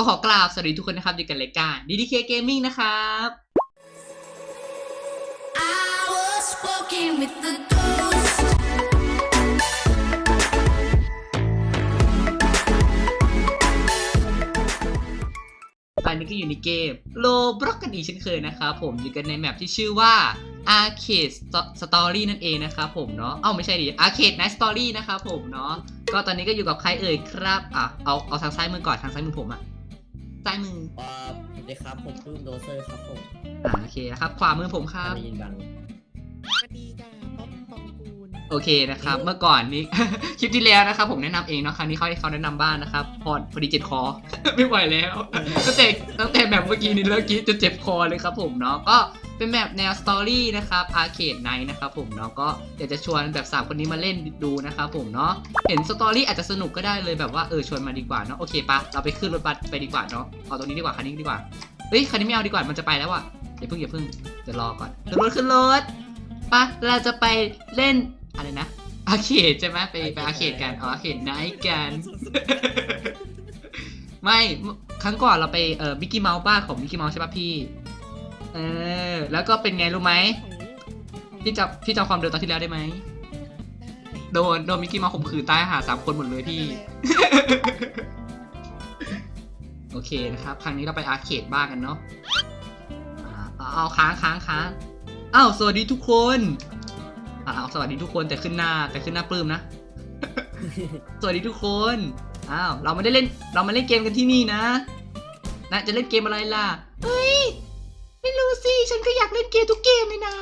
ก็ขอกราบสวัสดีทุกคนนะครับอยู่กันรายการ DDK Gaming นะครับ I was walking with the ghost. ตอนนี้ก็อยู่ในเกมโลบล็อกกันอีกเช่นเคยนะครับผมอยู่กันในแมปที่ชื่อว่า Arcade Story นั่นเองนะครับผมเนาะ เอ้าไม่ใช่ดิ Arcade Night Story นะครับผมเนาะ ก็ตอนนี้ก็อยู่กับใครเอ่ยครับ อะ เอา เอาทางซ้ายมือก่อน ทางซ้ายมือผมอะ ซ้ายมืออ่าสวัสดีครับผมปื้มโดเซอร์ครับผมอ่าโอเคนะครับขวามือผมครับ ได้ยินบังสวัสดีจ้าป๊อปปองกูลโอเคนะครับ เมื่อก่อนนี้ คลิปที่แล้วนะครับ ผมแนะนำเองเนาะครั้งนี้เขาให้เขาแนะนำบ้านนะครับ พอพอดีเจ็บคอ ไม่ไหวแล้ว ตั้งแต่ตั้งแต่แบบเมื่อกี้นี้เลิกกรีดจนเจ็บคอเลยครับผมเนาะก็ เป็นแบบแนวสตอรี่นะครับอาร์เคดไนท์นะครับผมเนาะก็อยากจะชวนแบบสามคนนี้มาเล่นดูนะครับผมเนาะเห็นสตอรี่อาจจะสนุกก็ได้เลยแบบว่าเออชวนมาดีกว่าเนาะโอเคปะเราไปขึ้นรถบัสไปดีกว่าเนาะเอาตรงนี้ดีกว่าคันนี้ดีกว่าเฮ้ยคันนี้ไม่เอาดีกว่ามันจะไปแล้วอะอย่าเพิ่งอย่าเพิ่งจะรอก่อนขึ้นรถขึ้นรถปะเราจะไปเล่นอะไรนะอาร์เคดใช่ไหมไปไปอาร์เคดกันอ๋ออาร์เคดไนท์กันไม่ครั้งก่อนเราไปเอ่อมิกกี้เมาส์ป้าของมิกกี้เมาส์ใช่ป่ะพี่เออ แล้วก็เป็นไงรู้ไหมพี่จำพี่จำความเดิมตอนที่แล้วได้ไหม โดนโดนมิกกี้เมาส์ข่มขืนตายหาสามคนหมดเลยพี่ โอเคนะครับ ครั้งนี้เราไปอาร์เคดบ้างกันเนาะอ่าเอาเอาค้างค้างค้างอ้าวสวัสดีทุกคนอ่าเอาสวัสดีทุกคนแต่ขึ้นหน้า แต่ขึ้นหน้าปลื้มนะ สวัสดีทุกคนอ้าวเราไม่ได้เล่น เรามาเล่นเกมกันที่นี่นะนะจะเล่นเกมอะไรล่ะเฮ้ย ไม่รู้สิ ฉันก็อยากเล่นเกมทุกเกมเลยนะ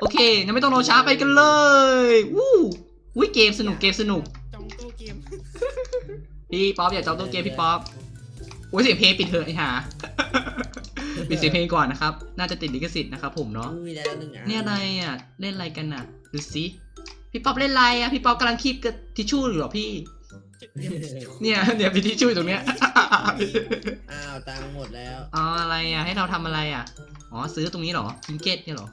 โอเคงั้นไม่ต้องรอช้าไปกันเลยวู้วิเกมสนุกเกมสนุก จองโตเกม พี่ป๊อปอยากจองตัวเกมพี่ป๊อปโอ้ยเสียงเพลงปิดเถอะไอ้ห่าปิดเสียงเพลงก่อนนะครับ น่าจะติดลิขสิทธิ์นะครับผมเนาะ อุ้ยได้แล้วหนึ่งอันเนี่ยอะไรอะ เล่นอะไรกันอะ ดูสิพี่ป๊อปเล่นอะไรอะ พี่ป๊อปกำลังคีบกับทิชชู่อยู่เหรอพี่ เนี่ยเนี่ยมีทิชชู่อยู่ตรงเนี้ย อ้าวตังค์หมดแล้ว อ๋ออะไรอะ ให้เราทำอะไรอะ อ๋อซื้อตรงนี้เหรอทิงเก็ตเนี่ยเหรอ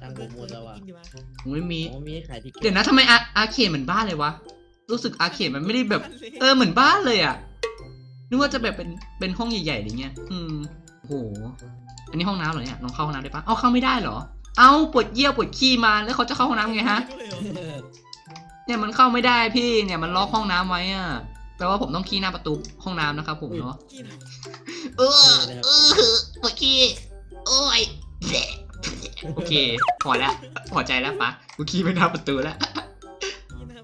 ตังค์ผมหมดแล้วอะกินดีวะผมไม่มีผมมีให้ขายที่เก็บเดี๋ยวนะทำไมอาอาร์เคดเหมือนบ้านเลยวะรู้สึกอาร์เคดมันไม่ได้แบบ เออเหมือนบ้านเลยอะนึกว่าจะแบบเป็นเป็นห้องใหญ่ๆอะไรเงี้ยอืมโหอันนี้ห้องน้ำเหรอเนี่ยลองเข้าห้องน้ำได้ปะเอาเข้าไม่ได้เหรอ เอาปวดเยี่ยวปวดขี้มาแล้วเขาจะเข้าห้องน้ำไงฮะเนี่ยมันเข้าไม่ได้พี่เนี่ยมันล็อกห้องน้ำไว้อะแปลว่าผมต้องขี้หน้าประตูห้องน้ำนะครับผมเนาะกินเออเออปวดขี้ โอ้ยโอเค พอแล้วพอใจแล้วปะกูขี้ไปหน้าประตูแล้ว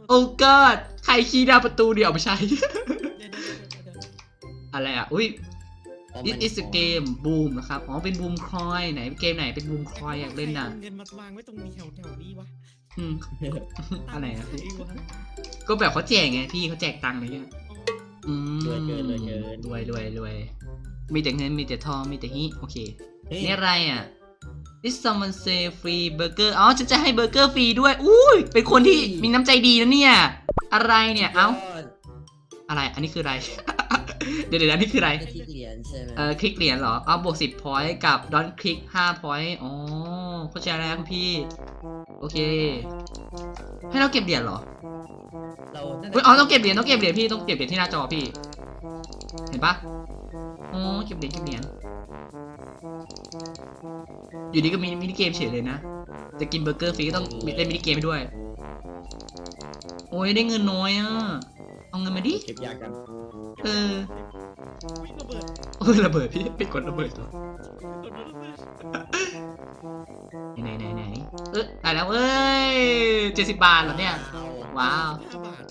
โอ้กอดใครขี้หน้าประตูเดี๋ยวเอาไปใช้ อะไรอะ อุ้ย This is a game boom นะครับ อ๋อ เป็น boom coin ไหน เกมไหนเป็น boom coin อยากเล่นน่ะเงินมาวางไว้ตรงนี้แถวแถวนี้วะอืมอะไรอะใควะก็แบบเขาแจกไงพี่เขาแจกตังค์อะไรเงี้ยอืมรวยเกินรวยเกินรวยรวยรวยมีแต่เงินมีแต่ทองมีแต่ฮิโอเคเฮ้ย นี่อะไรอะ This someone say free burger อ๋อฉันจะให้เบอร์เกอร์ฟรีด้วย อุ้ย เป็นคนที่มีน้ำใจดีนะเนี่ย อะไรเนี่ย เอ้ายดอะไร อันนี้คืออะไร เดี๋ยวเดี๋ยวอันนี้คืออะไรได้ที่เหรียญใช่ไหมเออ คลิกเหรียญเหรอเอาบวกสิบพอยต์กับดอนคลิกห้าพอยต์อ๋อเข้าใจแล้วคุณพี่ โอเค ให้เราเก็บเหรียญเหรอเราเฮ้ยอ๋อต้องเก็บเหรียญต้องเก็บเหรียญพี่ ต้องเก็บเหรียญที่หน้าจอพี่ เห็นปะอ๋อเก็บเหรียญเก็บเหรียญอยู่ดีก็มีมินิเกมเฉยเลยนะ จะกินเบอร์เกอร์ฟรีก็ต้องมีเล่นมินิเกมไปด้วย โอ้ยได้เงินน้อยอะ เอาเงินมาดิ เก็บยากกันเออวิ่งระเบิดเออระเบิดพี่ไปกดระเบิดตัว ไหนไหนไหนเออได้แล้วเอ้ยเจ็ดสิบบาทเหรอเนี่ย ว้าวห้าบาท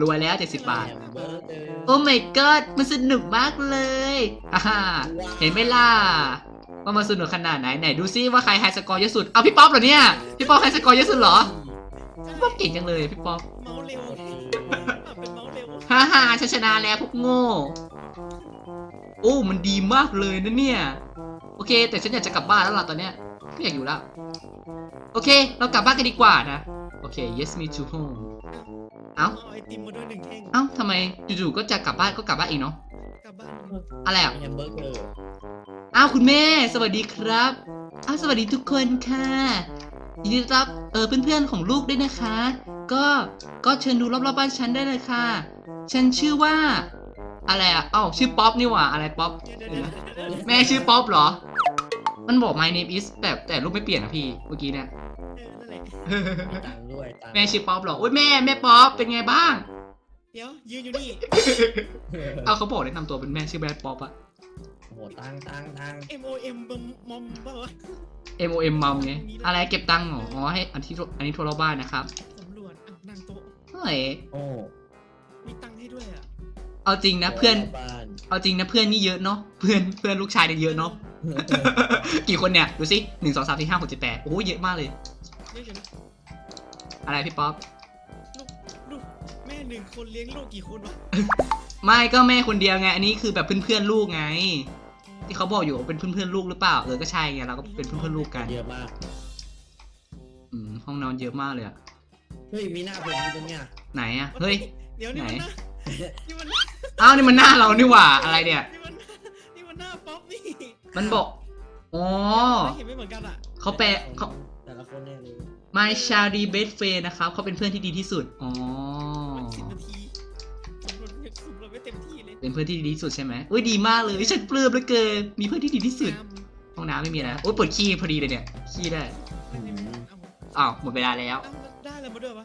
รวยแล้วเจ็ดสิบบาทแฮมเบอร์เกอร์โอ้ my god มันสนุกมากเลยฮ่าฮ่าเห็นไหมล่ะว่ามันสนุกขนาดไหนไหนดูซิว่าใครไฮสกอร์เยอะสุด เอาพี่ป๊อปเหรอเนี่ย พี่ป๊อปไฮสกอร์เยอะสุดเหรอพี่ป๊อปเก่งจังเลยพี่ป๊อปเมาส์เร็วเป็นเมาส์เร็วฮ่าฮ่าฉันชนะแล้วพวกโง่ โอ้ มันดีมากเลยนะเนี่ย โอเค แต่ฉันอยากจะกลับบ้านแล้วล่ะตอนเนี้ยไม่อยากอยู่แล้ว โอเค เรากลับบ้านกันดีกว่านะ โอเค yes me to home เอ้าเอาไอติมมาด้วยหนึ่งแท่งเอ้าทำไมจู่ๆก็จะกลับบ้านก็กลับบ้านเองเนาะกลับบ้านอะไรอะ แฮมเบอร์เกอร์อ้าวคุณแม่ สวัสดีครับ อ้าวสวัสดีทุกคนค่ะยินดีต้อนรับเออเพื่อนๆของลูกด้วยนะคะ ก็ก็เชิญดูรอบๆบ้านฉันได้เลยค่ะ ฉันชื่อว่า อะไรอะเอ้าชื่อป๊อปนี่หว่าอะไรป๊อปเดี๋ยวเดี๋ยวเดี๋ยวเดี๋ยวแม่ชื่อป๊อปเหรอ มันบอก my name is แต่แต่รูปไม่เปลี่ยนนะพี่เมื่อกี้เนี่ยเออนั่นแหละมีตังค์ด้วยตังค์แม่ชื่อป๊อปเหรออุ้ยแม่แม่ป๊อปเป็นไงบ้าง เดี๋ยวยืนอยู่นี่ เอาเขาบอกแนะนำตัวเป็นแม่ชื่อแบดป๊อปอะ โอ้โหตังค์ตังค์ตังค์ M O M มมอมเปล่าวะ M O M มัมไงอะไรเก็บตังค์เหรออ๋อให้อันที่อันนี้โทรบ้านนะครับสำรวจอะนั่งโต๊ะเฮ้ยโอ้มีตังค์ให้ด้วยอะ เอาจริงนะเพื่อน บ้านเอาจริงนะเพื่อนนี่เยอะเนาะ เพื่อนเพื่อนลูกชายเนี่ยเยอะเนาะ กี่คนเนี่ยดูสิหนึ่งสองสามสี่ห้าหกเจ็ดแปดโอ้โหเยอะมากเลย เรียกอยู่นะอะไรพี่ป๊อป ลูกลูกแม่หนึ่งคนเลี้ยงลูกกี่คนวะไม่ก็แม่คนเดียวไง อันนี้คือแบบเพื่อนๆลูกไง ที่เขาบอกอยู่ว่าเป็นเพื่อนๆลูกหรือเปล่า เออ ก็ใช่ไง เราก็เป็นเพื่อนๆลูกกัน เยอะมาก อืม ห้องนอนเยอะมากเลยอะเฮ้ย มีหน้าผมอยู่ตรงเนี้ยไหนอะเฮ้ย เดี๋ยวนี่มันไหนหน้านี่มัน อ้าวนี่มันหน้าเรานี่หว่าอะไรเนี่ย นี่มันนี่มันหน้าป๊อปนี่มันบอกอ๋อเห็นไม่เหมือนกันอะเขาแปลเขาแต่ละคนเนี่ยเลย My Shady Best Friend นะครับเขาเป็นเพื่อนที่ดีที่สุดอ๋อมันสิบนาทีสำรวจไม่สำรวจไม่เต็มที่เลยเป็นเพื่อนที่ดีที่สุดใช่ไหมอุ้ยดีมากเลยฉันปลื้มเหลือเกินมีเพื่อนที่ดีที่สุดงามห้องน้ำไม่มีแล้วโอ้ยเปิดขี้พอดีเลยเนี่ยขี้ได้ไม่ได้ไม่ได้เอาอ้าวหมดเวลาแล้วเอาได้อะไรมาด้วยวะ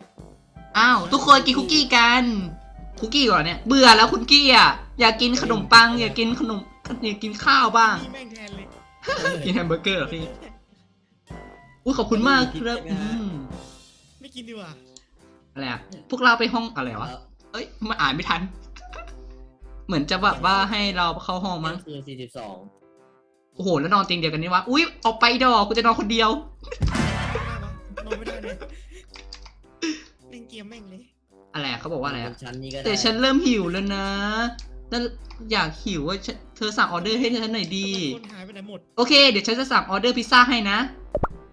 อ้าวทุกคนกินคุกกี้กัน คุกกี้ก่อนเนี่ยเบื่อแล้วคุกกี้อะอยากกินขนมปังอยากกินขนมอยากกินข้าวบ้าง นี่แม่งแทนเลยกินแฮมเบอร์เกอร์เหรอพี่อุ้ยขอบคุณมากครับอืมไม่กินดีกว่าอะไรอะพวกเราไปห้องอะไรวะเอ้ยมาอ่านไม่ทัน เหมือนจะแบบว่าให้เราเข้าห้องมั้งคือสี่สิบสองโอ้โหแล้วนอนเตียงเดียวกันนี่วะอุ้ยออกไปดอกกูจะนอนคนเดียว นอนไม่ได้เลยเล่นเกมแม่งเลย อะไรอะเขาบอกว่าอะไรอะชั้นนี้ก็ได้แต่ฉันเริ่มหิวแล้วนะแล้วอยากหิวว่าฉันเธอสั่งออเดอร์ให้ฉันหน่อยดี คนหายไปไหนหมด โอเค เดี๋ยวฉันจะสั่งออเดอร์พิซซ่าให้นะ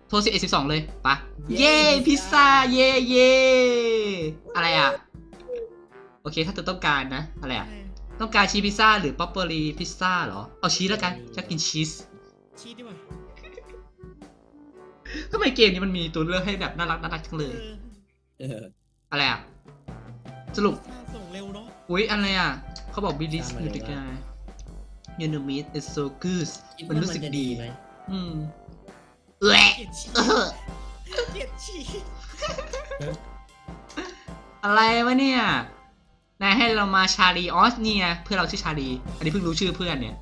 โทรสิบเอ็ดสิบสองเลยไปะเย้พิซซ่า เย้เย้อะไรอะ โอเค ถ้าเธอต้องการนะ อะไรอะ ต้องการชีสพิซซ่าหรือป๊อปเปอรีพิซซ่าเหรอ เอาชีสแล้วกันจะกินชีส ชีสดีกว่าทำไมเกมนี้มันมีตัวเลือกให้แบบน่ารักน่ารักจังเลยเอออะไรอะ สรุปถ้าส่งเร็วเนาะอุ๊ยอะไรอะ เขาบอก be this ตามมา you เลย the ว่า guy you know meat is so good คิดมันว่ารู้มันสึกจะดีดีไหมอืมแหละเกลียดชีสเออเกลียดชีสอะไรวะเนี่ย นายให้เรามาชาลีออสเนี่ย เพื่อนเราชื่อชาลี อันนี้เพิ่งรู้ชื่อเพื่อนเนี่ย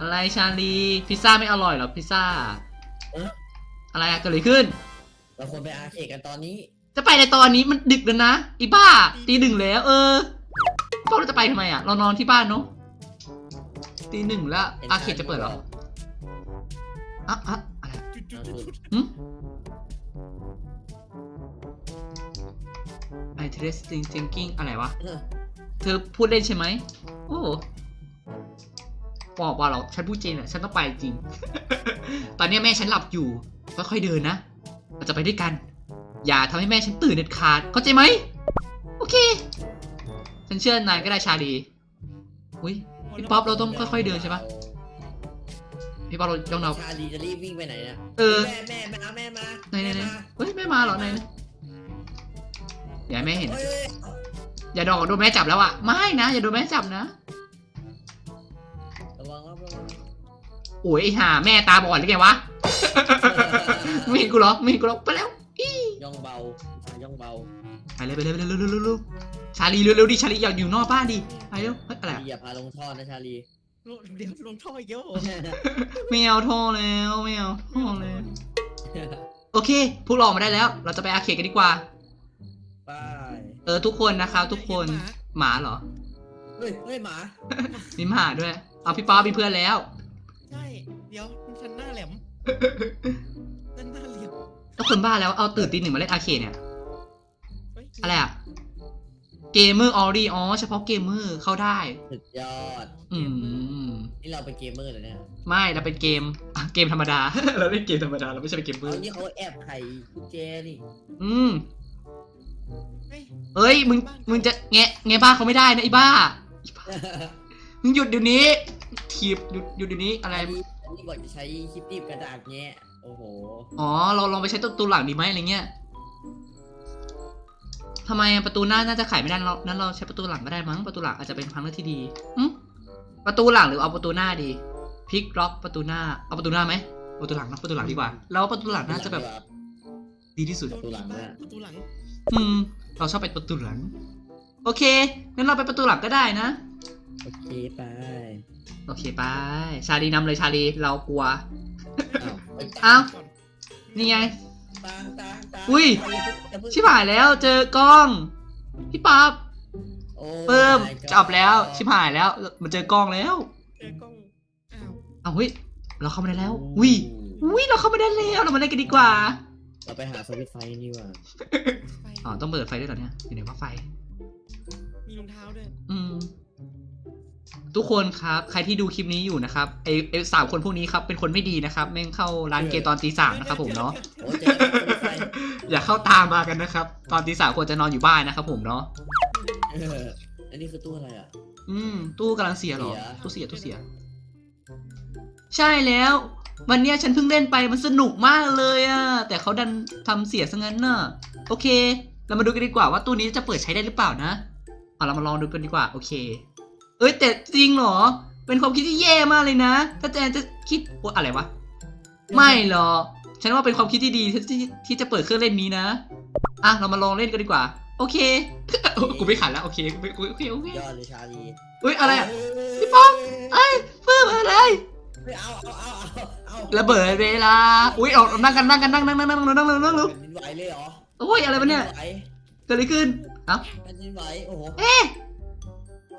อะไรชาลี พิซซ่าไม่อร่อยเหรอพิซซ่าเอ๊ะอะไรอะเกิดอะไรขึ้น เราควรไปอาร์เคดกันตอนนี้ จะไปในตอนนี้มันดึกแล้วนะอีบ้าตีหนึ่งแล้ว เออพวกเราจะไปทำไมอะเรานอนที่บ้านเนาะตีหนึ่งแล้วอาเขตจะเปิดเหรออะอะอะไรจุดจุดจุดจุดหึ interesting thinking อะไรวะ เออ เธอพูดเล่นใช่ไหม โอ้บอกว่าหรอกฉันพูดจริงแหละฉันต้องไปจริง ตอนนี้แม่ฉันหลับอยู่ ค่อยๆเดินนะ เราจะไปด้วยกัน อย่าทำให้แม่ฉันตื่นเด็ดขาด เข้าใจไหม โอเค ฉันเชื่อนายก็ได้ชาดีอุ้ยพี่ป๊อปเราต้องค่อยๆเดินใช่ปะพี่ปาเราต้องเราชาลีจะรีบวิ่งไปไหนเนี่ยเออแม่แม่แม่เอาแม่มาไหนไหนไหนแม่มาเฮ้ยแม่มาเหรอไหนนะอย่าให้แม่เห็นเอ้ยอย่าโดนโดนแม่จับแล้วอะไม่นะอย่าโดนแม่จับนะระวังครับระวังโอ้ยไอ้ห่าแม่ตาบอดหรือไงวะ ไม่เห็นกูเหรอไม่เห็นกูหรอกไปแล้วย่องเบาย่องเบาไปเลยไปเลยไปเลยเร็วเร็วเร็วเร็วชาลีเร็วเร็วดิชาลีอยากอยู่นอกบ้านดิไปเร็วเฮ้ยอะไรอะอย่าพาลงท่อนะชาลีลงเดี๋ยวลงท่ออีกเยอะไม่เอาท่อแล้วไม่เอาท่อแล้วโอเค พวกเราออกมาได้แล้ว เราจะไปอาร์เคดกันดีกว่า ไปเออทุกคนนะครับทุกคนหมาเหรอเฮ้ยเฮ้ยหมา มีหมาด้วยเอาพี่ป๊อปมีเพื่อนแล้ว ใช่ เดี๋ยวฉันหน้าแหลมนั่นหน้าเหลี่ ยมถ้าคนบ้าแล้วเอาตื่นตีหนึ่งมาเล่นอาร์เคดเนี่ยเฮ้ยอะไรอะเกมเมอร์ออรีอ๋อเฉพาะเกมเมอร์เข้าได้ สุดยอด อืม นี่เราเป็นเกมเมอร์เลยเนี่ยไม่เราเป็นเกมอะเกมธรรมดา เราเล่นเกมธรรมดาเราไม่ใช่เป็นเกมเมอเอาร์นี่เขาแอบไขกุญแจนี่อืมเฮ้ยเอ้ยมึงมึงจะแงะแงะบ้านเขาไม่ได้นะไอ้บ้า มึงหยุดเดี๋ยวนี้ถีบหยุดหยุดเดี๋ยวนี้อะไร อันนี้อันนี้บอกจะใช้คลิปติบกระดาษแงะโอ้โห อ๋อ เราลองไปใช้ตัวตัวหลังดีไหมอะไรเงี้ยทำไมประตูหน้าน่าจะไขไม่ได้เรานั้นเราใช้ประตูหลังก็ได้มั้งประตูหลังอาจจะเป็นทางเลือกที่ดีอืมประตูหลังหรือเอาประตูหน้าดีพลิกล็อกประตูหน้า เอาประตูหน้าไหมประตูหลังเนอะประตูหลังดีกว่า แล้วประตูหลังน่าจะแบบดีที่สุด ประตูหลังด้วยประตูหลัง อืม เราชอบไปประตูหลัง โอเคงั้นเราไปประตูหลังก็ได้นะ โอเคไป โอเคไป ชาลีนำเลยชาลี เรากลัวอ้าวไป เอ้าก่อนนี่ไงตางตางตางอุ้ยอย่าเพิ่งชิบหายแล้วเจอกล้อง พี่ป๊าบโอ้เพิ่ม my god จะอับแล้วชิบหายแล้วมันเจอกล้องแล้วเจอกล้องอ้าวเอาเฮ้ยเราเข้ามาได้แล้ววิวิเราเข้ามาได้แล้วเรามาเล่นกันดีกว่าเราไปหาสวิตช์ไฟนี่ว่ะไฟอ๋อต้องเปิดไฟด้วยเหรอเนี่ยอยู่ไหนว่าไฟ มีรองเท้าด้วยอืม ทุกคนครับใครที่ดูคลิปนี้อยู่นะครับไอไอสามคนพวกนี้ครับเป็นคนไม่ดีนะครับแม่งเข้าร้านเกมตอนตีสามนะครับผมเนาะโอ้เจอแล้วสวิตช์ไฟอย่าเข้าตามมากันนะครับ ตอนตีสามควรจะนอนอยู่บ้านนะครับผมเนาะเอออันนี้คือตู้อะไรอะ อืม ตู้กำลังเสียเหรอ เสีย ตู้เสียตู้เสีย ใช่แล้ว วันเนี้ยฉันเพิ่งเล่นไปมันสนุกมากเลยอะแต่เขาดันทำเสียซะงั้นน่ะโอเค เรามาดูกันดีกว่าว่าตู้นี้จะเปิดใช้ได้หรือเปล่านะเอาเรามาลองดูกันดีกว่า โอเค เอ้ยแต่จริงเหรอ เป็นความคิดที่แย่มากเลยนะ ถ้าแจนจะคิดโอ๊ยอะไรวะ ไม่หรอก ฉันว่าเป็นความคิดที่ดีที่ที่ที่จะเปิดเครื่องเล่นนี้นะ อะเรามาลองเล่นกันดีกว่า โอเค กูไม่ขันแล้วโอเคกูไม่กูโอเคโอเคยอดเลยชาลีเฮ้ยอะไรอะ พี่ป้องเอ้ยเพิ่มอะไรเฮ้ยเอาเอาเอาเอาเอาระเบิดเวลา อุ้ยเอานั่งกันนั่งกันนั่งนั่งนั่งนั่งนั่งนั่งนั่งนั่งนั่งแผ่นดินไหวเลยเหรอโอ้ยอะไรวะเนี่ย แผ่ดิไหวเกิดอะไรขึ้นเอ้าแผ่นดินไหวโอ้โห เอ๊ะ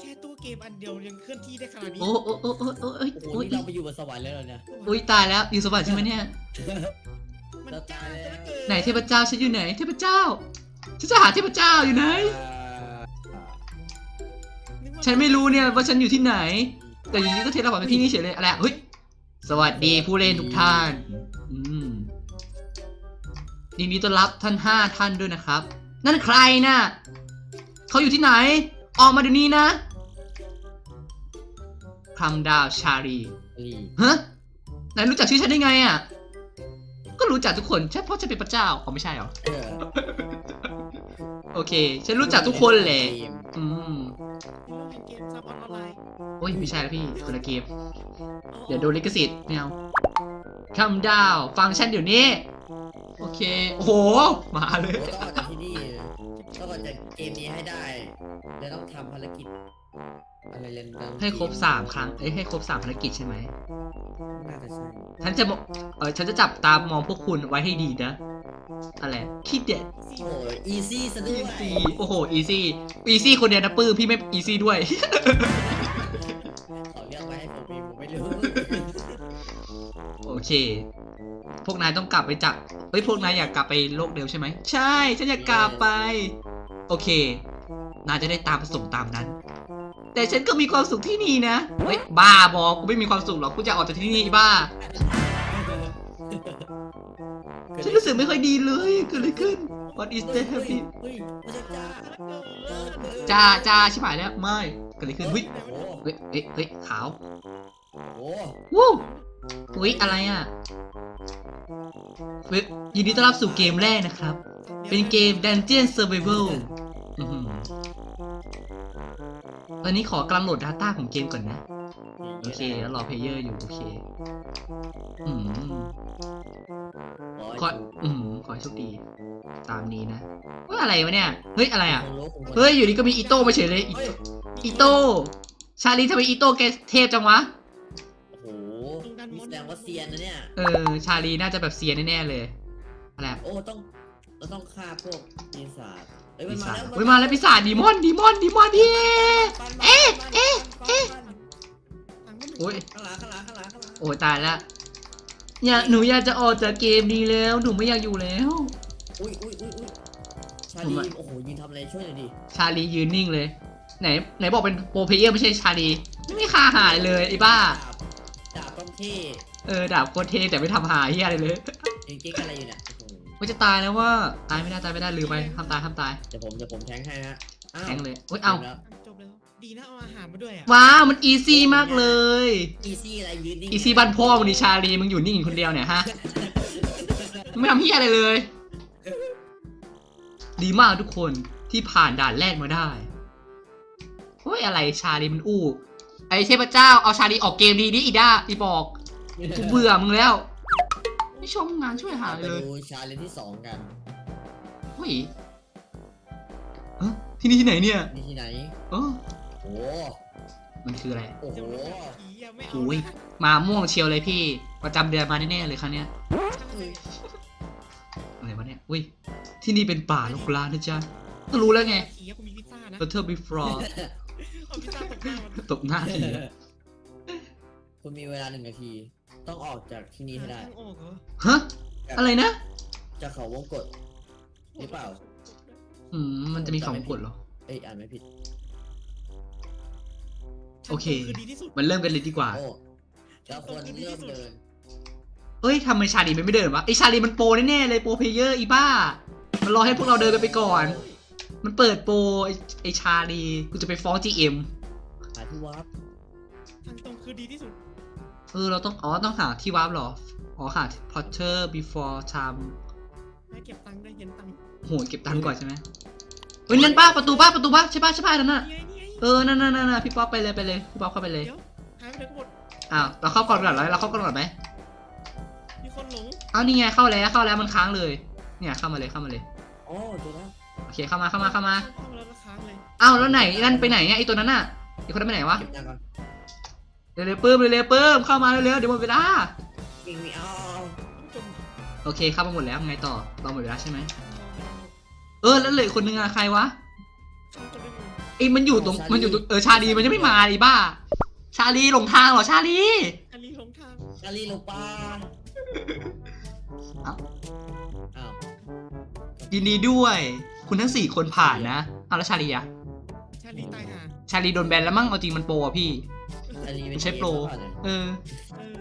แค่ตู้เกมอันเดียวยังเคลื่อนที่ได้ขนาดนี้โอ้โอ้โอ้โอ้โอ้โอ้ยโอ้โหโอ้ยนี่เราไปอยู่บนสวรรค์แล้วเหรอเนี่ย อุ้ยตายแล้วอยู่สวรรค์ใช่ไหมเนี่ย มันจ้าซะเหลือเกินไหนเทพเจ้าฉันอยู่ไหนเทพเจ้าฉันจะหาเทพเจ้าอยู่ไหนนึกว่าฉันไม่รู้เนี่ยว่าฉันอยู่ที่ไหน แต่อยู่ดีก็เทเลพอร์ตไปที่นี่เฉยเลยอะไรอะเฮ้ยสวัสดีผู้เล่นทุกท่านอืมยินดีต้อนรับท่านห้าท่านด้วยนะครับ นั่นใครน่ะเขาอยู่ที่ไหน ออกมาเดี๋ยวนี้นะ คำดาวชารีลีฮะนายรู้จักชื่อฉันได้ไงอะ ก็รู้จักทุกคนใช่เพราะฉันเป็นพระเจ้าอ๋อไม่ใช่เหรอ เออโอเค ฉันรู้จักทุกคนแหละอืมเล่นเกมซับออนไลน์โอ้ยไม่ใช่แล้วพี่คนละเกม เดี๋ยวโดนลิขสิทธิ์ไม่เอาคำดาว ฟังฉันเดี๋ยวนี้ โอเค โอ้โห มาเลย โอ้ต้องออกจากที่นี่ต้องออกจากเกมนี้ให้ได้แล้วต้องทำภารกิจ อะไรเล่นบ้างให้ครบสามครั้ง เอ้ยให้ครบสามภารกิจใช่ไหม น่าจะใช่ฉันจะบอกเออฉันจะจับตามองพวกคุณไว้ให้ดีนะ อะไรคิดเด็ดโอ้ยอีซี่ซะด้วยซีโอ้โห อีซี่ อีซี่คนเดียวนะปื้มพี่ไม่อีซี่ด้วย เขาเรียกไว้ให้ผมเองผมไม่รู้โอเค พวกนายต้องกลับไปจับเฮ้ย พวกนายอยากกลับไปโลกเดิมใช่ไหม ใช่ ฉันอยากกลับไป โอเคนายจะได้ตามประสงค์ตามนั้น แต่ฉันก็มีความสุขที่นี่นะ เฮ้ย บ้าบอกกูไม่มีความสุขหรอกกูจะออกจากที่นี่บ้า ฉันรู้สึกไม่ค่อยดีเลยเกิดอะไรขึ้น What is that happy เฮ้ยไม่ใช่จ้าจ้าจ้าชิบหายแล้ว ไม่เกิดอะไรขึ้นเฮ้ยโอ้โหเฮ้ยเฮ้ยเฮ้ยขาวโอ้โหวู้ อุ้ยอะไรอะเฮ้ยยินดีต้อนรับสู่เกมแรกนะครับ เป็นเกม Dungeon Survival ตอนนี้ขอกำลังโหลด Data ของเกมก่อนนะ โอเค แล้วรอเพลเยอร์อยู่ โอเคอืมขออืมขอโชคดี ตามนี้นะเฮ้ยอะไรวะเนี่ย เฮ้ย อะไรอะ เฮ้ย อยู่ดีก็มีอีโต้มาเฉยเลย อีโต้ ชาลีทำไมอีโต้แกเทพจังวะ หนี่แสดงว่าเซียนนะเนี่ย เออ ชาลีน่าจะแบบเซียนแน่ๆเลยอะไรอะโอ้ต้องเราต้องฆ่าพวกปีศาจเอ้ยมัปีนมาศาจแล้วเฮ้ยมาแล้วปีศาจดีมอนดีมอนดีมอนดีเอ๊ะเอ๊ะเอ๊ะตังค์ก็ไม่โอ้ยข้างหลังข้างหลังข้างหลังข้างหลังโอ้ยตายละอยากหนูอยากจะออกจากเกมนี้แล้ว หนูไม่อยากอยู่แล้ว อุ้ยอุ้ยอุ้ยอุ้ยชาผมลีอะโอ้โหยืนทำอะไรช่วยหน่อยดิชาลียืนนิ่งเลย ไหนไหนบอกเป็นโปรเพลเยอร์ไม่ใช่ชาลี ไม่มีคาหายเลยไอ้บ้า เท่เออดาบโคตรเทแต่ไม่ทำหายเฮียอะไรเลยยิงกิ๊กอะไรอยู่เนี่ยโอ้โหว่าจะตายแล้วว่าตายไม่ได้ตายไม่ได้ลืมไปห้ามตายห้ามตายเดี๋ยวผมเดี๋ยวผมแทงให้ฮะอ้าวแทงเลยโอ้ยเอาแล้วจบแล้วดีนะเอาอาหารมาด้วยอะว้าวมันอีซี่มากเลยอีซี่อะไรยืนนิ่งอีซี่บันพ่อมึงดิชาลีมึงอยู่นิ่งอยู่คนเดียวเนี่ยฮะมึงไม่ทำเฮียอะไรเลย ดีมากทุกคนที่ผ่านด่านแรกมาได้เฮ้ยอะไรชาลีมันอู้ ไอเทพเจ้าเอาชาลีออกเกมดีดิอีด้าอีบอกกูเบื่อมึงแล้ว ไม่ชมงานช่วยหาไปเลยดูชาเลนจ์ที่สองกันเฮ้ยเอ้อที่นี่ที่ไหนเนี่ยนี่ที่ไหน เออโอ้มันคืออะไรโอ้โหจะมาหาผีอะไม่เอาโอ้ยนะมาม่วงเชียวเลยพี่ประจำเดือนมาแน่ๆเลยครั้งเนี้ยใช่อะไรวะเนี่ยอุ้ยที่นี่เป็นป่าลกล้านนะจ๊ะก็รู้แล้วไงผีอะกูมีพิซซ่านะ Butter before เอาพิซซ่าตบหน้ามันตบหน้าทีอะคุณมีเวลาหนึ่งนาที ต้องออกจากที่นี่ให้ได้ ทางออกเหรอฮะ อะไรนะจะเขาวงกดหรือเปล่า อืมมันจะมีของกดเหรอ เอ้ยอ่านไม่ผิด โอเคคือดีที่สุดมันเริ่มกันเลยดีกว่า โอ้แล้วควรเริ่มเดินเอ้ยทำไมชาลีมันไม่เดินวะไอชาลีมันโปรแน่ๆเลยโปรเพลเยอร์อีบ้า มันรอให้พวกเราเดินกันไปก่อน มันเปิดโปรไอไอชาลีกูจะไปฟ้อง GM หาที่วัดทางตรงคือดีที่สุด เออ เราต้อง อ๋อ ต้องหาที่วาร์ปเหรอ อ๋อหา Potter before time ให้เก็บตังค์ได้เย็นตังค์โหเก็บตังค์ก่อนใช่ไหมเฮ้ยนั่นป้าประตูป้าประตูป้าใช่ป้าใช่ป้านั่นน่ะ นี่ไงนี่ไงเออ นั่นนั่นนั่นพี่ป๊อปไปเลยไปเลย พี่ป๊อปเข้าไปเลย เดี๋ยวหายไปไหนกันหมดอ้าว เราเข้าก่อนก่อนเหรอเราเข้าก่อนก่อนไหมมีคนหลงอ้าวนี่ไงเข้าแล้วเข้าแล้วมันค้างเลย เนี่ยเข้ามาเลยเข้ามาเลยโอ้เจอแล้วโอเคเข้ามาเข้ามาเข้ามาเข้ามาแล้วแล้วค้างเลยอ้าวแล้วไหนนั่นไปไหนเนี่ยไอตัวนั้นน่ะไอคนนั้นไปไหนวะเก็บตังค์ก่อนเร็วๆปื้มเร็วๆปื้มเข้ามาเร็วๆเดี๋ยวหมดเวลาวิ่งวิ่งเอาเอาเอาจมโอเคเข้ามาหมดแล้วไงต่อเราหมดเวลาใช่ไหมเออแล้วเหลืออกคนนึงอะใครวะเข้าจนได้หมดไอยมันอยู่ตรงมันอยู่ตรงเออชาลีมันยังไม่มาเลยบ้า ชาลีหลงทางเหรอชาลี อันนี้หลงทางชาลีลงปลาเอ้า อ้าวยินดีด้วย คุณทั้งสี่คนผ่านนะเอาแล้วชาลีอะชาลีตายห่าชาลีโดนแบนแล้วมั้งเอาจริงมันโปรอะพี่ชาลีไม่ใช่โปรเกมหอเปล่าเนี่ยเออเออ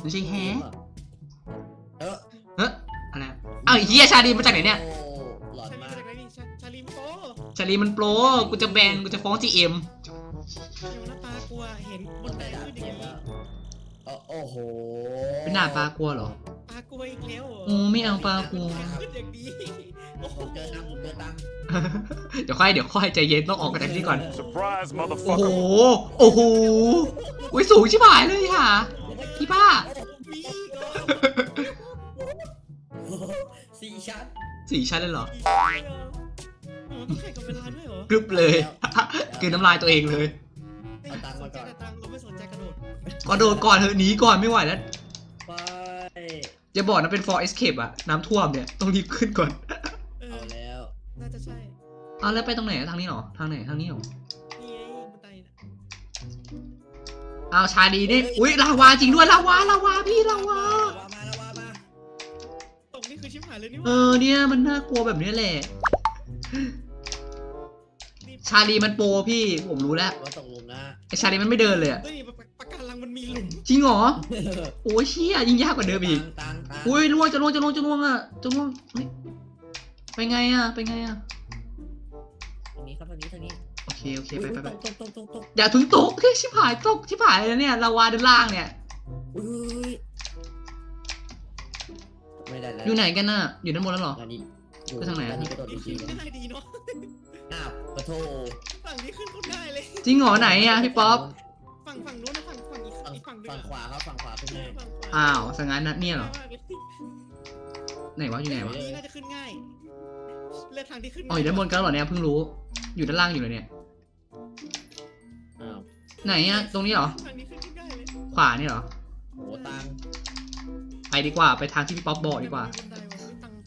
ไม่ใช่แฮะเออเฮ้ยอะไรอะอ้าวไอ้เฮียชาลีมาจากไหนเนี่ย โอ้หลอนชาลีมามาจากไหนนี่ชาชาลีมโตชาลีมันโปร กูจะแบน กูจะฟ้อง GM อยู่หน้าตากลัวเห็นบมันนไปไดดับขึ้นอเกย่างมนี้แล้วเออโอ้โหเป็นหน้าปลากลัวเหรอ ตากลัวอีกแล้วเหรอโอ้ไม่เอาปลากลัว ขึ้นอย่างนี้โอ้โห ผมเจอตังค์ผมเจอตังค์เดี๋ยวค่อยเดี๋ยวค่อยใจเย็นต้องออกกันจากที่ก่อน Surprise, โอ้โห motherfucker. โอ้โหอุ้ยสูงชิบหายเลยค่ะพี่ป้ามีก็สี่ชั้นสี่ชั้นเลยเหรออ๋อต้องแข่งกับเวลาด้วยเหรอกรึบเลยคือน้ำลายตัวเองเลยเอาตังค์มาก่อนสใจแต่ตังค์เราไม่สนใจกระโดดก็โดนก่อนเถอะหนีก่อนไม่ไหวแล้วไปอย่าบอกนะเป็น for escape อะน้ำท่วมเนี่ยต้องรีบขึ้นก่อน อาแล้วไปตรงไหนอะทางนี้เหรอทางไหนทางนี้เหรอนี่ไงบันไดน่ะเอาชาดีนี่อุ้ยลาวาจริงด้วยลาวาลาวาพี่ลาวามามาแล้วมามาตรงนี้คือชิบหายเลยนี่หเอว่าอเนี่ยมันน่ากลัวแบบนี้แหละ นี่ชาลีมันโปรพี่ผมรู้แล้วว่าตกหลุมนะ ไอชาลีมันไม่เดินเลยอะเฮ้ยปะปะการังมันมีหลุมจริงเหรอโอ้ยเชี่ยยิ่งยากกว่าเดิมอีกตังค์ตังค์อุ้ยล่วงจะล่วงจะล่วงจะล่วงอะจะล่วงเฮ้ยไปไงอะไปไงอะทางนี้ ครับทางนี้ทางนี้โอเคโอเคไปไปไปตกตกตกตกตกอย่าถึงตกเฮ้ยชิบหายตกชิบหายเลยเนี่ยลาวาด้านล่างเนี่ย อุ้ยไม่ได้แล้วอยู่ไหนกันน่ะ อยู่ด้านบนแล้วเหรออันนี้อยู่ไปทางไหนอะอันนี้กระโดดนี่ดีขึ้นๆนะง่ายดีเนาะอ้าวปะโทฝั่งนี้ขึ้นคนง่ายเลย จริงเหรอไหนอะพี่ป๊อปฝั่งฝั่งนู้นนะฝั่งฝั่งอีกฝั่งอีกฝั่งหนึงฝั่งอะขวาครับฝั่งขวาขึ้นง่ายฝั่งขวาอ้าวสังงั้นนะเนี่ยเหรอง่ายมากเลยไหนวะอยู่ไหนวะ ฝั่งนี้น่าจะขึ้นง่าย เลือกทางที่ขึ้นอ๋ออยู่ด้านบนกันเหรอเนี่ยเพิ่งรู้ อยู่ด้านล่างอยู่เลยเนี่ย อ้าวไหนอะตรงนี้เหรอ ทางนี้ขึ้นง่ายเลยขวานี่เหรอ โหตังค์ไปดีกว่าไปทางที่พี่ป๊อปบอกดีกว่าบันไดว่ะตังค์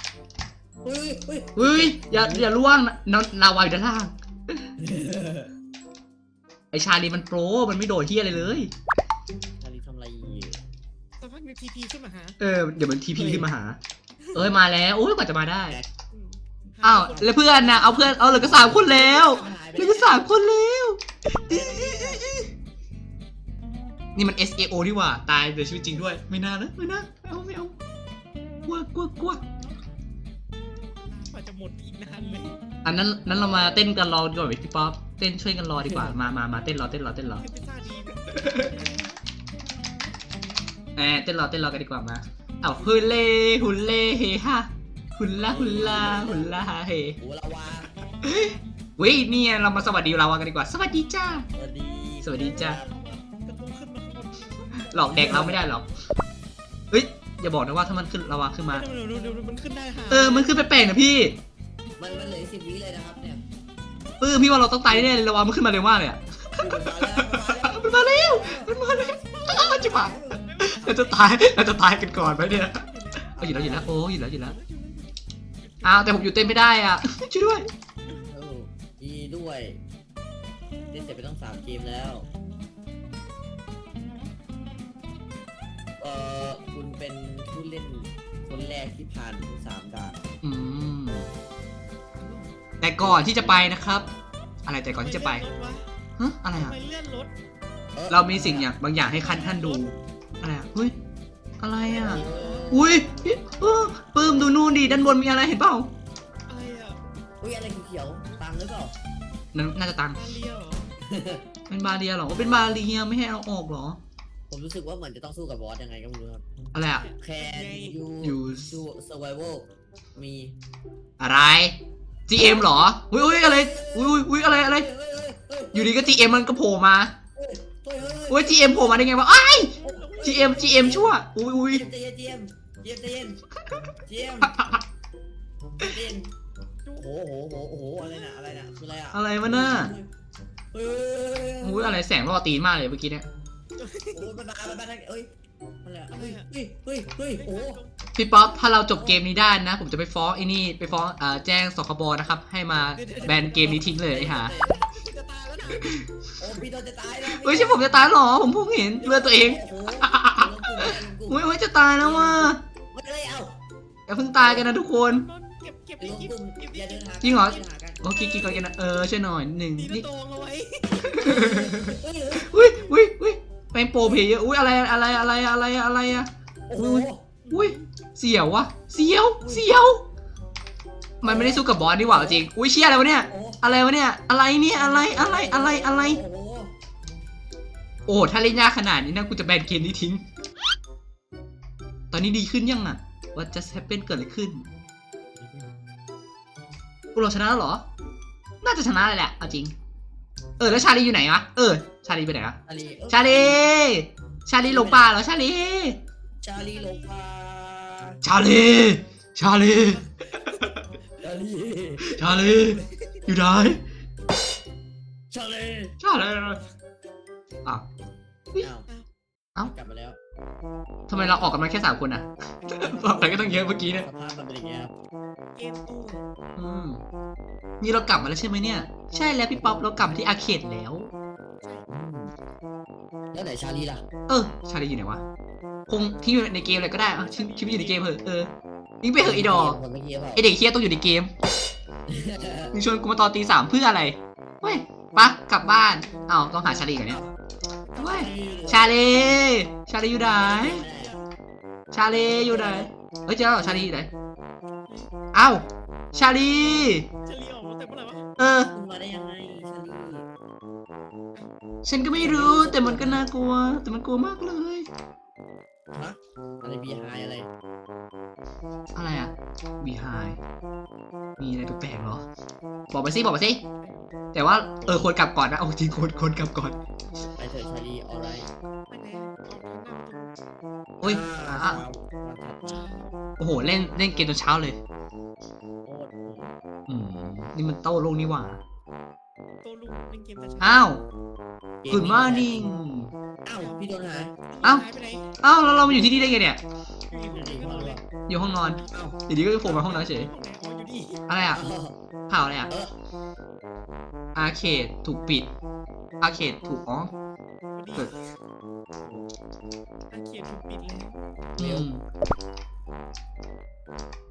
เฮ้ยเฮ้ยเฮ้ยอย่าอย่าล่วงนะนลาวาอยู่ด้านล่าง ไอชาลีมันโปรมันไม่โดดเฮียอะไรเลย ชาลีทำอะไรอยู่สักพักหนึงทีพีขึ้นมาหาเออเดี๋ยวมันทีพีขึ้นมาหา เอ้ยมาแล้วโอ้ยกว่าจะมาได้อืม อ้าวแล้วเพื่อนนะเอาเพื่อนเอาเหลือก็สามคนแล้วหายไปเหลือก็สามคนแล้วนี่มัน S A O ที่ว่าตายในชีวิตจริงด้วย ไม่น่านะไม่น่าเอาไม่เอากลัวกลัวกลัวกว่าจะหมดอีกนานเลยอันนั้นนั้นเรามาเต้นกันรอดีกว่าไหมพี่ป๊อปเต้นช่วยกันรอดีกว่ามามามาเต้นรอเต้นรอเต้นรอคือพิซซ่าดีแหมเต้นรอเต้นรอกันดีกว่ามาเอาฮุเล่ฮุเล่เฮฮา หุนลาหุนลาหุนลาเฮโอ้ลาวาวิเนี่ยเรามาสวัสดีเรากันดีกว่า สวัสดีจ้า สวัสดีสวัสดีจ้ะ กระทงขึ้นมาข้างบนหลอกแดกเราไม่ได้หรอกเฮ้ยอย่าบอกนะว่าถ้ามันขึ้นระวาขึ้นมา เดี๋ยวเดี๋ยวเดี๋ยวมันขึ้นได้ค่ะเออมันขึ้นไปแปลกๆนะพี่มันมันเหลือสิบวิเลยนะครับเนี่ยปื้มพี่ว่าเราต้องตายแน่เลยระวามันขึ้นมาเร็วมากเลยอะมันมาแล้วมันมาแล้วมันมาแล้วมันมาแล้วอ้าวจิ๋วเราจะตายเราจะตายกันก่อนไหมเนี่ยเอาอยู่แล้วอยู่แล้วโอ้อยู่แล้วอยู่แล้ว อ้าวแต่ผมอยู่เต้นไม่ได้อะ ช่วยด้วย เออดีด้วยเล่นเสร็จไปต้องสามเกมแล้ว เอ่อคุณเป็นผู้เล่นคนแรกที่ผ่านถึงสามด่านอืม แต่ก่อนที่จะไปนะครับ อะไรแต่ก่อนที่จะไปทำมเลื่อนรถวฮะอะไรทำอะไมเลื่อนรถออเรามีสิ่งอย่างบางอย่างให้คันท่านดู อะไรอะเฮ้ย อะไรอะเอออุ้ยพี่เออปื้มดูนู่นดิด้านบนมีอะไรเห็นเปล่าอะไรอะอุ้ยอะไรเขียวๆตังค์หรือเปล่านั่นน่าจะตังค์มาเรียเหรอเป็นบาเรียเหรอว่าเป็นบาเรียไม่ให้เอาออกเหรอ ผมรู้สึกว่าเหมือนจะต้องสู้กับบอสยังไงก็ไม่รู้ครับ อะไรอะ Can you Use do survival มีอะไร GM เหรอ อุ้ยอุ้ยอะไร อุ้ยอุ้ยอุ้ยอะไรอะไร เฮ้ยเฮ้ยเฮ้ยอยู่ดีก็ GM มันก็โผล่มา เฮ้ยเฮ้ยเฮ้ยอุ้ย GM โผล่มาได้ไงวะไอ้าย GM GM ชั่ว อุ้ยอุ้ย เจเย็น เจเย็นเจเย็นเจเย็นเจเย็นโอ้โหโอ้โหโอ้โหอะไรน่ะอะไรน่ะคืออะไรอะอะไรวะน่ะเฮ้ยอุ้ยอะไรแสงล่อตีนมากเลยเมื่อกี้เนี่ยโอ้ยมันมามันมาเอ้ยอะไรอะเฮ้ยเฮ้ยเฮ้ยเฮ้ยโอ้โหพี่ป๊อปถ้าเราจบเกมนี้ได้นะ ผมจะไปฟ้องไอ้นี่ไปฟ้องเอ่อแจ้งสคบนะครับ ให้มาแบนเกมนี้ทิ้งเลยไอ้ห่าจะตายแล้วนะโอ้พี่โดนจะตายแล้วเฮ้ยใช่ผมจะตายเหรอผมเพิ่งเห็นเลือดตัวเองโอ้โหลงกลุ่มลงกลุ่มอุ้ยอุ้ยจะตายแล้วว่ะไม่ได้เอา อย่าเพิ่งตายกันนะทุกคน นนท์เก็บเก็บลดิงเก็บกลุ่มเก็บอย่าเดินหาจริงเหรอ โอเคกินก่อนกันนะเออช่วยหน่อยหนึ่งดีนะนี่ตงเอาไว้ยเฮ้ยอุ้ยอุ้ยอุ้ยเป็นโปรเพลเยอร์อุ้ยอะไรอะไรอะไรอะไรอะไรอะโอ้โหอุ้ยเสียววะเสียวเสียว มันไม่ได้สู้กับบอสนี่หว่าจริงอุ้ยเชี่ยอะไรวะเนี่ยอะไรวะเนี่ยอะไรเนี่ยอะไรอะไรอะไรอะไร โอ้โหโอ้ถ้าเล่นยากขนาดนี้นะกูจะแบนเกมนี้ทิ้ง ตอนนี้ดีขึ้นยังอะ ว่าจะแฮปเป็นเกิดอะไรขึ้นพวกเราชนะแล้วเหรอ น่าจะชนะเลยแหละ เอาจริง เออ แล้วชาลีอยู่ไหนวะ เออ ชาลีไปไหนวะ ชาลีเอ้ยชาลี ชาลีหลงป่าเหรอ ชาลี ชาลีลงมาชาลี ชาลี ชาลี ชาลี อยู่ไหน ชาลี ชาลีอะอ้าวเอ้ากลับมาแล้ว ทำไมเราออกกันมาแค่สามคนอะออกไปก็ต้องเยอะเมื่อกี้เนี่ยสภาพมันเป็นอย่างเงี้ยครับเกมตู้อืมนี่เรากลับมาแล้วใช่ไหมเนี่ย ใช่แล้วพี่ป๊อปเรากลับมาที่อาร์เคดแล้ว แล้วไหนชาลีล่ะเออ ชาลีอยู่ไหนวะ คงที่อยู่ในเกมเลยก็ได้อะชิชิปอยู่ในเกมเหอะเออยิงไปเหอะไอดอกคนเมื่อกี้เปล่าไอเด็กเฮียต้องอยู่ในเกมมึงชวนกูมาตอนตีสามเพื่ออะไรเว้ยปะกลับบ้านอ้าวต้องหาชาลีก่อนเนี่ย เว้ยชาลีชาลีอยู่ไหน ชาลีอยู่ไหน เฮ้ยเจอแล้วเหรอชาลีอยู่ไหนอ้าวชาลี จะเลี้ยวออกแต่เมื่อไหร่วะเออคุณมาได้ยังไงชาลีฉันก็ไม่รู้แต่มันก็น่ากลัว แต่มันกลัวมากเลย ฮะอะไรบีไฮอะไร อะไรอะบีไฮมีอะไรแปลกๆเหรอ บอกมาสิบอกมาสิแต่ว่าเออควรกลับก่อนนะโอ้จริงควรควรกลับก่อนไปเถอะชาลีออไรไปไหนออกทางหน้าประตูโอ้ยอะวันถัดมาโอ้โหเล่นเล่นเกมจนเช้าเลยโคตรอืมนี่มันโต้โลกนี่หว่า โตลุงเล่นเกมแต่เช้าอ้าวเกม Good morning อ้าวพี่โดนหายเอ้าหายไปไหนอ้าวแล้วเรามาอยู่ที่นี่ได้ไงเนี่ย อยู่ในห้องเลยอยู่ห้องนอนอ้าวอยู่ดีก็โผล่มาห้องนอนเฉยห้องไหนอ๋ออยู่นี่อะไรอะอ้าวข่าวอะไรอะเอออาร์เคดถูกปิด อาร์เคดถูกอ๋ออยู่นี่เกิดอาเขียนถูกปิดแล้วอืม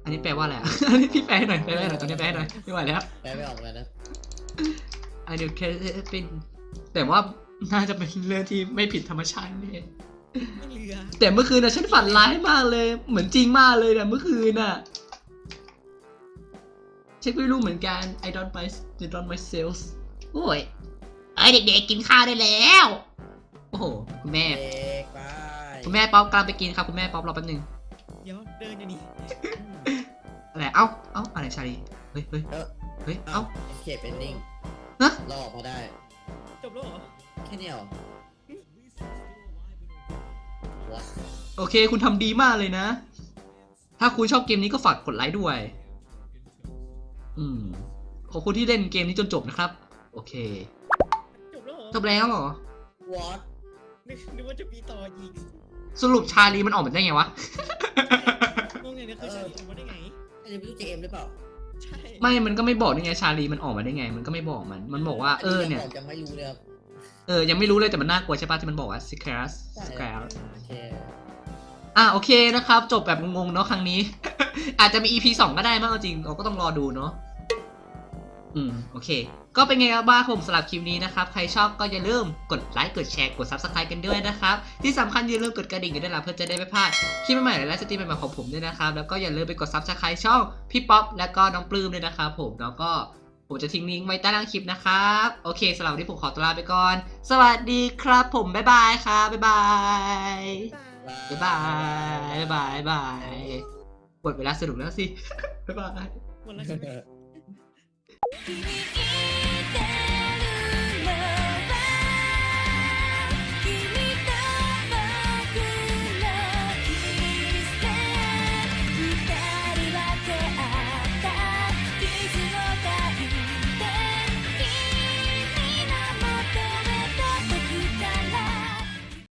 อันนี้แปลว่าอะไรอะอันนี้พี่แปลให้หน่อยแปลให้หน่อยตอนนี้แปลให้หน่อยไม่ไหวแล้ว แปลไม่ออกเลยนะ อันนี้แค่เป็นแต่ว่าน่าจะเป็นเรื่องที่ไม่ผิดธรรมชาตินี่ไม่เหลือแต่เมื่อคืนนะฉันฝันร้ายมากเลย เหมือนจริงมากเลยนะเมื่อคืนน่ะเช็คไม่รู้เหมือนกัน I don't buy I don't myself โอ้ยเอ้ยเด็กๆกินข้าวได้แล้ว โอ้โหคุณแม่ เด็กไปคุณแม่ป๊อปกำลังไปกินครับคุณแม่ป๊อปรอแป๊บนึงเดี๋ยวเดินอยู่นี่อะไรเอ้าเอ้าอะไรชาลีเฮ้ยเฮ้ยเออเฮ้ยเอ้าเอ้า escape ending ฮะ รอออกมาได้ จบแล้วเหรอแค่เนี้ยเหรอ What? โอเค คุณทำดีมากเลยนะ ถ้าคุณชอบเกมนี้ก็ฝากกดไลค์ด้วย อืม ขอบคุณที่เล่นเกมนี้จนจบนะครับ โอเค จบแล้วเหรอจบแล้วเหรอ What นึกนึกว่าจะมีต่ออีกสรุปชาลีมันออกมาได้ไงวะ งงไงเนี่ยคือชาลีออกมาได้ไง อันนี้ไม่รู้เจมหรือเปล่า ใช่ไม่มันก็ไม่บอกได้ไงชาลีมันออกมาได้ไง มันก็ไม่บอกมัน มันบอกว่าเออเนี่ยผมยังไม่รู้เลยครับเออยังไม่รู้เลยแต่มันน่ากลัวใช่ปะที่มันบอกว่า secret ใช่ secret โอเคอะโอเคนะครับ จบแบบงงๆเนาะครั้งนี้ อาจจะมี EP 2 ก็ได้มั้งเอาจริงเราก็ต้องรอดูเนาะ อืม โอเค ก็เป็นไงครับบ้างผมสำหรับคลิปนี้นะครับ ใครชอบก็อย่าลืมกดไลค์ กดแชร์ กด Subscribe กันด้วยนะครับ ที่สำคัญอย่าลืมกดกระดิ่งกันด้วยล่ะเพื่อจะได้ไม่พลาดคลิปใหม่ๆและสตรีมใหม่ๆของผมด้วยนะครับ แล้วก็อย่าลืมไปกด Subscribe ช่องพี่ป๊อปและก็น้องปลื้มด้วยนะครับผม แล้วก็ผมจะทิ้งลิงก์ไว้ใต้ล่างคลิปนะครับ โอเคสำหรับวันนี้ผมขอตัวลาไปก่อน สวัสดีครับผม บ๊ายบายครับ บ๊ายบาย บ๊ายบาย บ๊ายบายบ๊ายบายหมดเวลาสนุกแล้วสิ บ๊ายบาย หมดแล้วใช่ไหม 君に